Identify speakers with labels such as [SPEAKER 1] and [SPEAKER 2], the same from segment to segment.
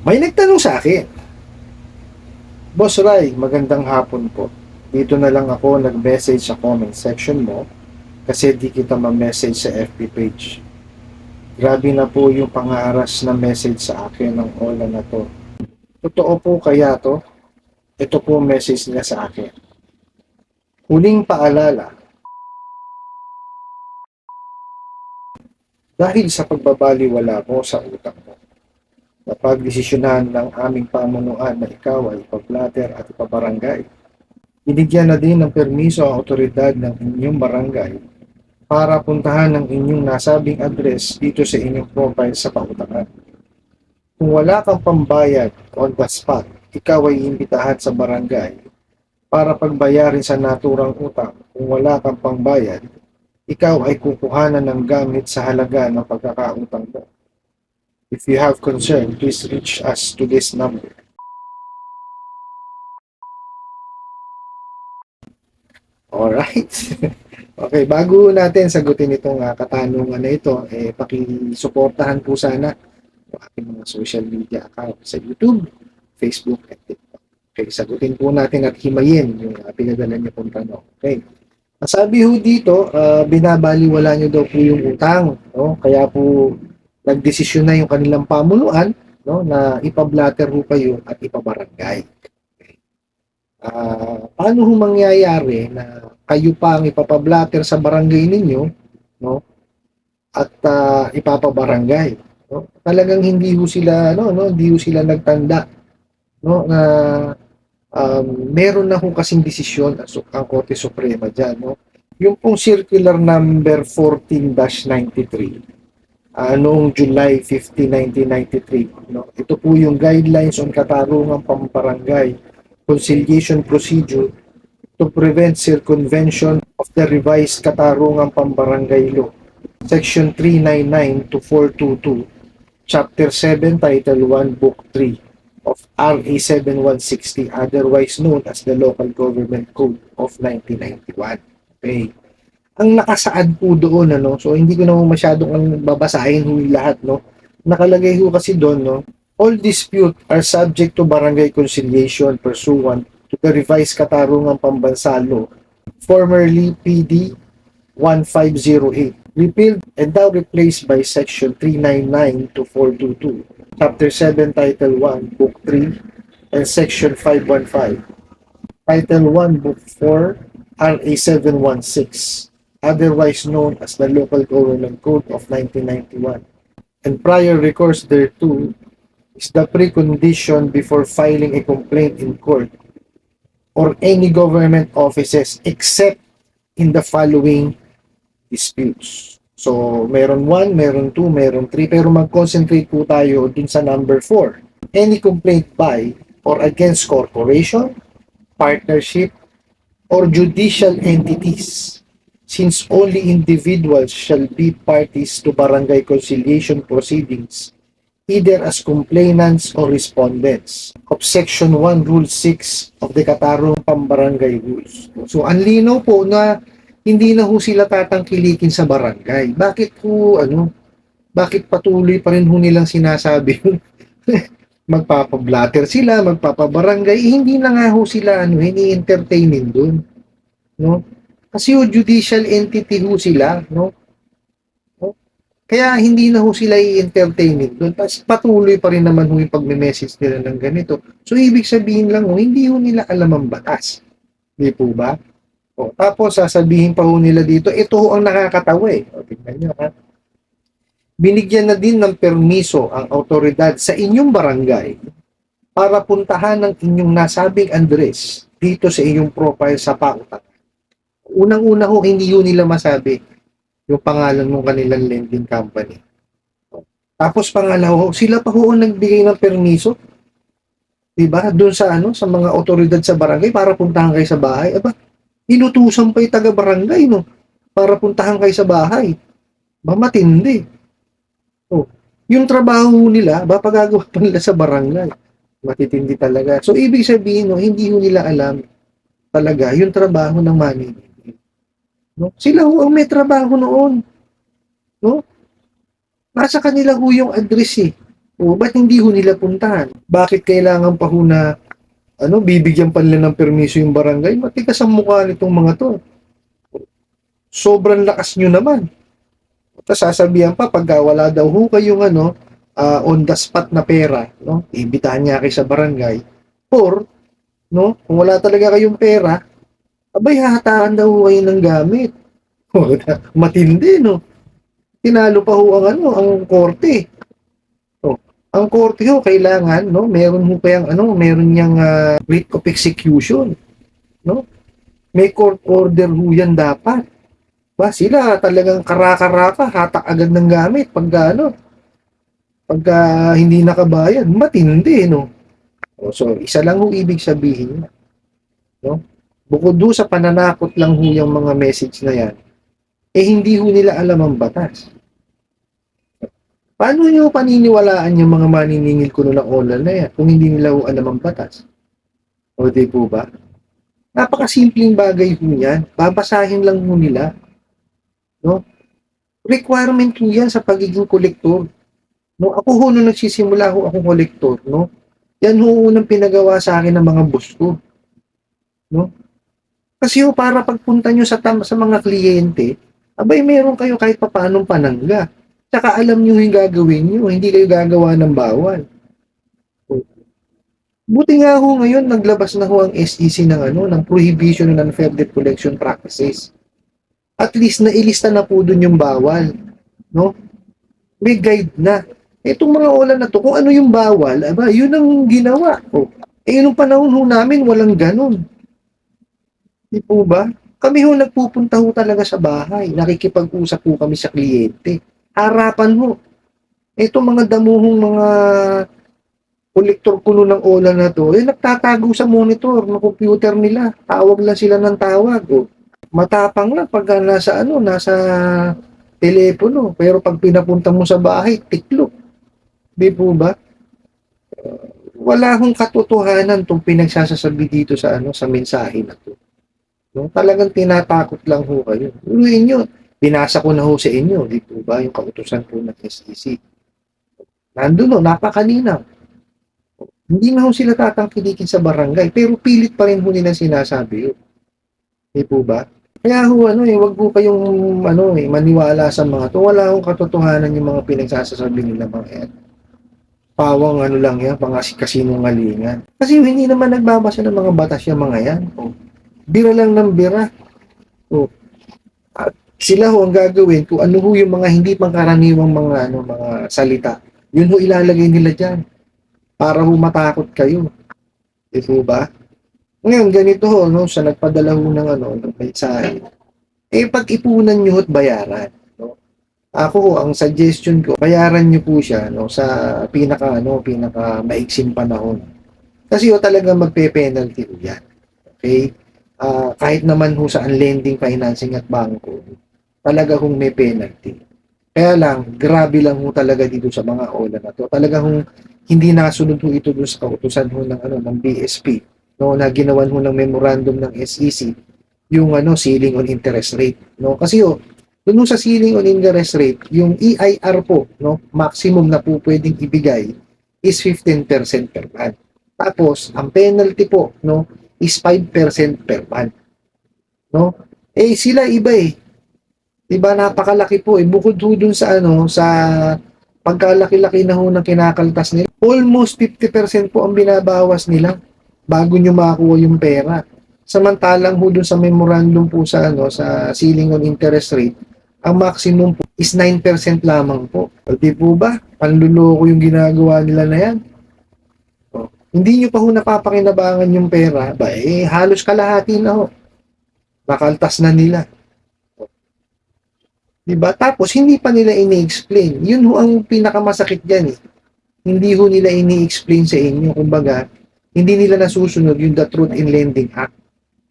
[SPEAKER 1] May nagtanong sa akin, Boss Rai, magandang hapon po. Dito na lang ako nag-message sa comment section mo kasi di kita ma-message sa FB page. Grabe na po yung pangaras na message sa akin ng Ola na to. Totoo po kaya to? Ito po message niya sa akin. Huling paalala. Dahil sa pagbabaliwala mo sa utak mo, kapag desisyonan ng aming pamunuan na ikaw ay ipablatter at ipabarangay, binigyan na din ng permiso ang otoridad ng inyong barangay para puntahan ang inyong nasabing address dito sa inyong profile sa pautangan. Kung wala kang pambayad on the spot, ikaw ay imbitahan sa barangay para pagbayarin sa naturang utang. Kung wala kang pambayad, ikaw ay kukuhanan ng gamit sa halaga ng pagkakautang mo. If you have concern, please reach us to this number. Alright. okay, bago natin sagutin itong ah, katanungan na ito, eh, pakisuportahan po sana yung ating mga social media account sa YouTube, Facebook, at TikTok. Okay, sagutin po natin at himayin yung uh, pinadala niyo pong tanong. Okay. Sabi ho dito, ah, binabaliwala niyo daw po yung utang. No? Kaya po nagdesisyon na yung kanilang pamunuan no, na ipablatter ho kayo at ipabarangay. Ah, paano ho mangyayari na kayo pa ang ipapablatter sa barangay ninyo no, at ah, ipapabarangay? No? Talagang hindi ho sila no, no, hindi ho sila nagtanda no, na um, meron na ho kasing desisyon ang, ang Korte Suprema dyan. No? Yung pong circular number 14-93 ah, noong July 15, 1993. No? Ito po yung guidelines on katarungang pambarangay conciliation procedure to prevent circumvention of the revised katarungang pambarangay law. Section 399 to 422, Chapter 7, Title 1, Book 3 of RA 7160, otherwise known as the Local Government Code of 1991. Okay ang nakasaad po doon ano? So hindi ko naman masyadong ang babasahin ho lahat no? Nakalagay ho kasi doon no? All dispute are subject to barangay conciliation pursuant to the revised katarungang pambansa law formerly PD 1508 repealed and now replaced by section 399 to 422 chapter 7 title 1 book 3 and section 515 title 1 book 4 RA 716 otherwise known as the Local Government Code of 1991. And prior recourse thereto is the precondition before filing a complaint in court or any government offices except in the following disputes. So, meron 1, meron 2, meron 3, pero mag-concentrate po tayo dun sa number 4. Any complaint by or against corporation, partnership, or judicial entities since only individuals shall be parties to barangay conciliation proceedings, either as complainants or respondents of Section 1, Rule 6 of the Katarong Pambarangay Rules. So, ang linaw po na hindi na ho sila tatangkilikin sa barangay. Bakit po, ano, bakit patuloy pa rin ho nilang sinasabi magpapablatter sila, magpapabarangay, eh, hindi na nga ho sila ano, ini-entertainin doon. No? Kasi yung judicial entity ho sila, no? no? Kaya hindi na ho sila i-entertaining doon. Tapos patuloy pa rin naman yung pagme-message nila ng ganito. So, ibig sabihin lang ho, hindi ho nila alam ang batas. Di po ba? O, tapos, sasabihin pa ho nila dito, ito ho ang nakakatawa eh. O, tingnan nyo ha. Binigyan na din ng permiso ang autoridad sa inyong barangay para puntahan ng inyong nasabing address dito sa inyong profile sa pautan unang-una ho, hindi yun nila masabi yung pangalan ng kanilang lending company. Tapos pangalawa sila pa ho ang nagbigay ng permiso. Diba? Doon sa ano, sa mga otoridad sa barangay para puntahan kayo sa bahay. Aba, inutusan pa yung taga-barangay, no? Para puntahan kayo sa bahay. Ba, matindi. Oh, yung trabaho nila, ba, pagagawa pa nila sa barangay. Matitindi talaga. So, ibig sabihin, no, hindi ho nila alam talaga yung trabaho ng management. No? Sila ho ang may trabaho noon. No? Nasa kanila ho yung address eh. O ba't hindi ho nila puntahan? Bakit kailangan pa ho na ano, bibigyan pa nila ng permiso yung barangay? Matigas ang mukha nitong mga to. Sobrang lakas nyo naman. Tapos sasabihan pa, pagka wala daw ho kayong ano, ah, on the spot na pera, no? Ibitahan niya kayo sa barangay. Or, no, kung wala talaga kayong pera, abay, hahataan daw ho ng gamit. Matindi, no? Tinalo pa ho ang ano, ang korte. Oh, ang korte ho, kailangan, no, meron ho kayang, ano, meron niyang ah, writ of execution. No? May court order ho yan dapat. Ba, sila talagang karaka-raka, hatak agad ng gamit pagka ano, pagka hindi nakabayad, matindi, no? O, So, isa lang ho ibig sabihin, no? Bukod do sa pananakot lang ho yung mga message na yan, eh hindi ho nila alam ang batas. Paano nyo paniniwalaan yung mga maniningil ko ng online na yan kung hindi nila ho alam ang batas? O di po ba? Napakasimpleng bagay ho yan. Babasahin lang ho nila. No? Requirement ho yan sa pagiging kolektor. No, ako ho nung nagsisimula ho akong kolektor, no? Yan ho unang pinagawa sa akin ng mga boss ko. No? Kasi ho para pagpunta nyo sa tam- sa mga kliyente, abay meron kayo kahit papaanong panangga. Tsaka alam nyo yung gagawin nyo, hindi kayo gagawa ng bawal. Buti nga ho ngayon, naglabas na ho ang SEC ng ano, ng prohibition ng unfair debt collection practices. At least nailista na po dun yung bawal. No? May guide na. Itong mga ola na to, kung ano yung bawal, aba, yun ang ginawa. Oh. Eh, nung panahon ho namin, walang ganun. Di po ba? Kami ho nagpupunta ho talaga sa bahay. Nakikipag-usap po kami sa kliyente. Harapan ho. Itong mga damuhong mga kolektor kuno ng ola na to, eh nagtatago sa monitor ng computer nila. Tawag lang sila ng tawag. Oh. Matapang lang pag nasa ano, nasa telepono. Pero pag pinapunta mo sa bahay, tiklop. Di po ba? Uh, wala hong katotohanan tong pinagsasasabi dito sa ano sa mensahe na to. No? Talagang tinatakot lang ho kayo. Uliin nyo. Binasa ko na ho sa inyo. Di po ba? Yung kautusan po ng SEC. Nandun no, napakalinaw. Hindi na ho sila tatangkilikin sa barangay, pero pilit pa rin ho nila sinasabi yun. Di po ba? Kaya ho, ano eh, wag po kayong, ano eh, maniwala sa mga to. Wala hong katotohanan yung mga pinagsasasabi nila mga yan. Pawang ano lang yan, mga kasinungalingan. Kasi hindi naman nagbabasa ng mga batas yung mga yan. O, bira lang ng bira. O, at sila ho ang gagawin kung ano ho yung mga hindi pangkaraniwang mga ano mga salita. Yun ho ilalagay nila diyan para ho matakot kayo. Di po ba? Ngayon, ganito ho, no, sa nagpadala ho ng ano, ng mensahe, eh, pag-ipunan nyo at bayaran. No? Ako ho, ang suggestion ko, bayaran nyo po siya no, sa pinaka, ano, pinaka maiksing panahon. Kasi ho, talaga magpe-penalty ho yan. Okay? Ah, kahit naman ho sa unlending financing at bangko, talaga hong may penalty. Kaya lang, grabe lang ho talaga dito sa mga ola na to. Talaga hong hindi nakasunod ho ito doon sa kautusan ho ng, ano, ng BSP no, na ginawan ho ng memorandum ng SEC yung ano ceiling on interest rate no kasi ho doon sa ceiling on interest rate yung EIR po no maximum na po pwedeng ibigay is 15% per month tapos ang penalty po no is 5% per month no eh sila iba eh diba napakalaki po eh bukod ho dun sa ano sa pagkalaki-laki na ho ng kinakaltas nila almost 50% po ang binabawas nila bago nyo makuha yung pera. Samantalang ho dun sa memorandum po sa ano sa ceiling on interest rate, ang maximum po is 9% lamang po. Di po ba? Panluloko yung ginagawa nila na yan. Hindi nyo pa ho napapakinabangan yung pera, ba eh halos kalahati na ho. Nakaltas na nila. O, Di ba? Tapos hindi pa nila ini-explain. Yun ho ang pinakamasakit diyan eh. Hindi ho nila ini-explain sa inyo kumbaga hindi nila nasusunod yung The Truth in Lending Act.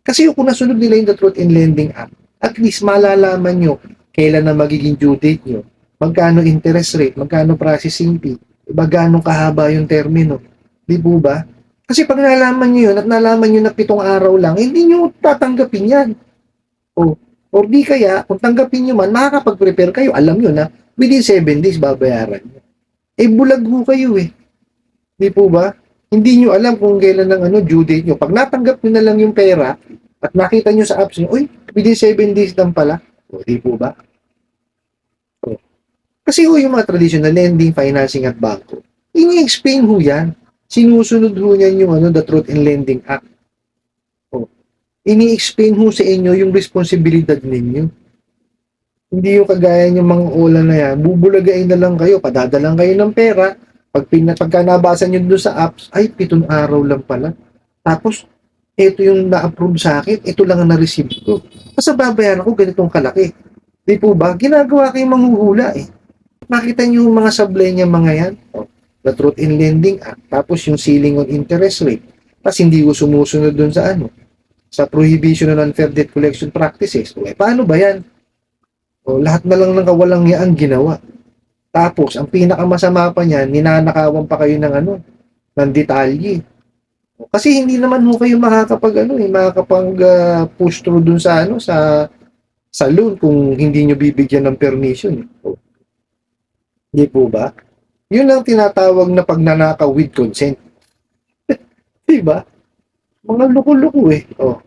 [SPEAKER 1] Kasi kung nasunod nila yung The Truth in Lending Act, at least malalaman nyo kailan na magiging due date nyo, magkano interest rate, magkano processing fee, magkano kahaba yung termino. Di po ba? Kasi pag nalaman nyo yun at nalaman nyo na pitong araw lang, hindi nyo tatanggapin yan. O, or di kaya, kung tanggapin nyo man, makakapag-prepare kayo, alam nyo na within 7 days babayaran nyo. eh bulag ho kayo eh. Di po ba? Hindi nyo alam kung kailan ng ano, due date nyo. Pag natanggap nyo na lang yung pera at nakita nyo sa apps nyo, uy, within 7 days lang pala. O, di po ba? O. Kasi ho yung mga traditional lending, financing at banko, ini-explain ho yan. Sinusunod ho niyan yung ano, the Truth in Lending Act. O. Ini-explain ho sa inyo yung responsibilidad ninyo. Hindi yung kagaya yung mga ola na yan, bubulagain na lang kayo, padadalang kayo ng pera, pag, pina, pagka nabasa nyo doon sa apps, ay, pitong araw lang pala. Tapos, ito yung na-approve sa akin, ito lang ang na-receive ko. Kasi babayaran ko ganitong kalaki. Di po ba? Ginagawa kayong manghuhula eh. Nakita nyo yung mga sablay niya mga yan. O, the Truth in Lending Act. Tapos yung ceiling on interest rate. Tapos hindi ko sumusunod doon sa ano. Sa prohibition on unfair debt collection practices. O, eh, paano ba yan? O, lahat na lang ng kawalang yaan ginawa. Tapos, ang pinakamasama pa niyan, ninanakawan pa kayo ng ano, ng detalye. Kasi hindi naman ho kayo makakapag ano, eh, makakapag ah, push through dun sa ano, sa sa loan kung hindi nyo bibigyan ng permission. eh. O, Hindi po ba? Yun ang tinatawag na pagnanakaw with consent. Di ba? Mga loko-loko eh. O.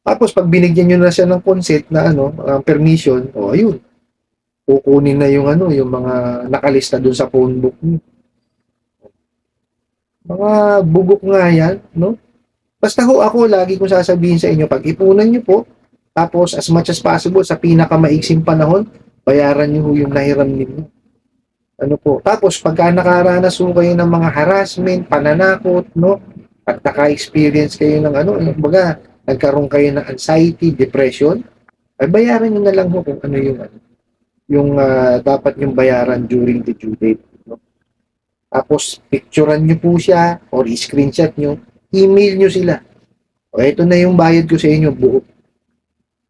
[SPEAKER 1] Tapos pag binigyan nyo na siya ng consent na ano, ah, permission, o ayun, kukunin na yung ano, yung mga nakalista doon sa phone book niyo. Mga bugok nga yan, no? Basta ho ako, lagi kong sasabihin sa inyo, pag ipunan nyo po, tapos as much as possible, sa pinakamaiksing panahon, bayaran nyo ho yung nahiram ninyo. Ano po? Tapos, pagka nakaranas ho kayo ng mga harassment, pananakot, no? At naka-experience kayo ng ano, baga, nagkaroon kayo ng anxiety, depression, ay bayaran nyo na lang ho kung ano yung ano, yung ah, dapat yung bayaran during the due date. No? Tapos, picturean nyo po siya or screenshot nyo, email nyo sila. O, ito na yung bayad ko sa inyo, buo.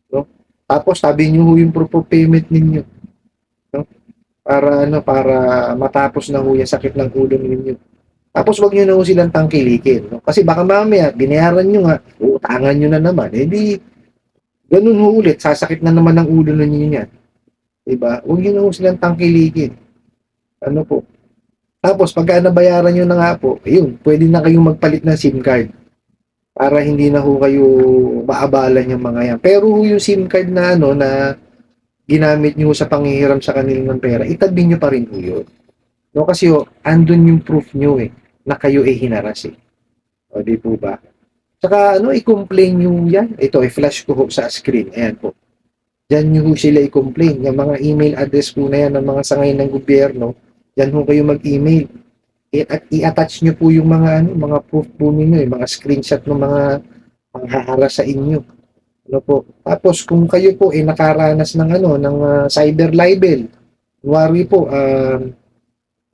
[SPEAKER 1] No? Tapos, sabi nyo yung proof of payment ninyo. Para, ano, para matapos na ho yung sakit ng ulo ninyo. Tapos, wag nyo na ho silang tangkilikin. No? Kasi baka mamaya, binayaran nyo nga, utangan nyo na naman. Eh di, ganun ho ulit, sasakit na naman ang ulo ninyo yan. Diba? Huwag nyo na ho silang tangkilikin. Ano po? Tapos, pagka nabayaran nyo na nga po, ayun, pwede na kayong magpalit ng SIM card para hindi na ho kayo maabalan yung mga yan. Pero yung SIM card na ano, na ginamit nyo sa panghihiram sa kanilang ng pera, itabi nyo pa rin yun. No, kasi ho, andun yung proof nyo eh, na kayo eh hinaras eh. O, di po ba? Tsaka ano, i-complain nyo yan. Ito, i-flash ko ho sa screen. Ayan po. Diyan nyo sila i-complain. Yung mga email address po na yan ng mga sangay ng gobyerno, Diyan ho kayo mag-email. At i-attach nyo po yung mga ano, mga proof po ninyo, yung mga screenshot ng mga panghaharas sa inyo. Ano po? Tapos kung kayo po ay nakaranas ng ano ng ah, cyber libel, kunwari po um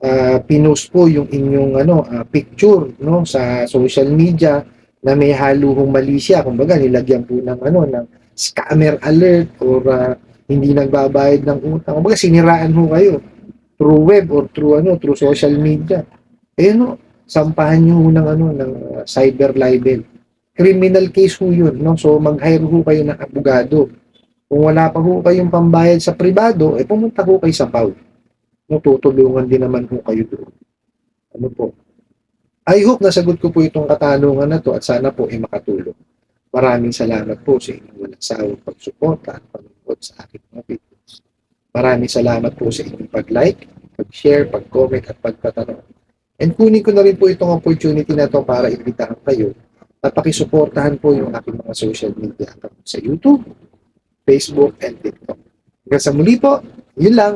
[SPEAKER 1] ah, pinost po yung inyong ano ah, picture no sa social media na may haluhong mali siya, kumbaga nilagyan po ng ano ng scammer alert or ah, hindi nagbabayad ng utang. Kumbaga siniraan ho kayo through web or through ano through social media eh no sampahan niyo ng ano ng uh, cyber libel criminal case ho yun no? So mag-hire ho kayo ng abogado. Kung wala pa ho kayong pambayad sa pribado eh pumunta ho kayo sa PAW no tutulungan din naman ho kayo doon. Ano po? I hope nasagot ko po itong katanungan na to at sana po ay makatulong. Maraming salamat po sa inyong walang sawang pagsuporta at panonood sa aking mga videos. Maraming salamat po sa inyong pag-like, pag-share, pag-comment at pagtatanong. And kunin ko na rin po itong opportunity na to para imbitahan kayo at pakisuportahan po yung aking mga social media account sa YouTube, Facebook, and TikTok. Hanggang sa muli po, yun lang.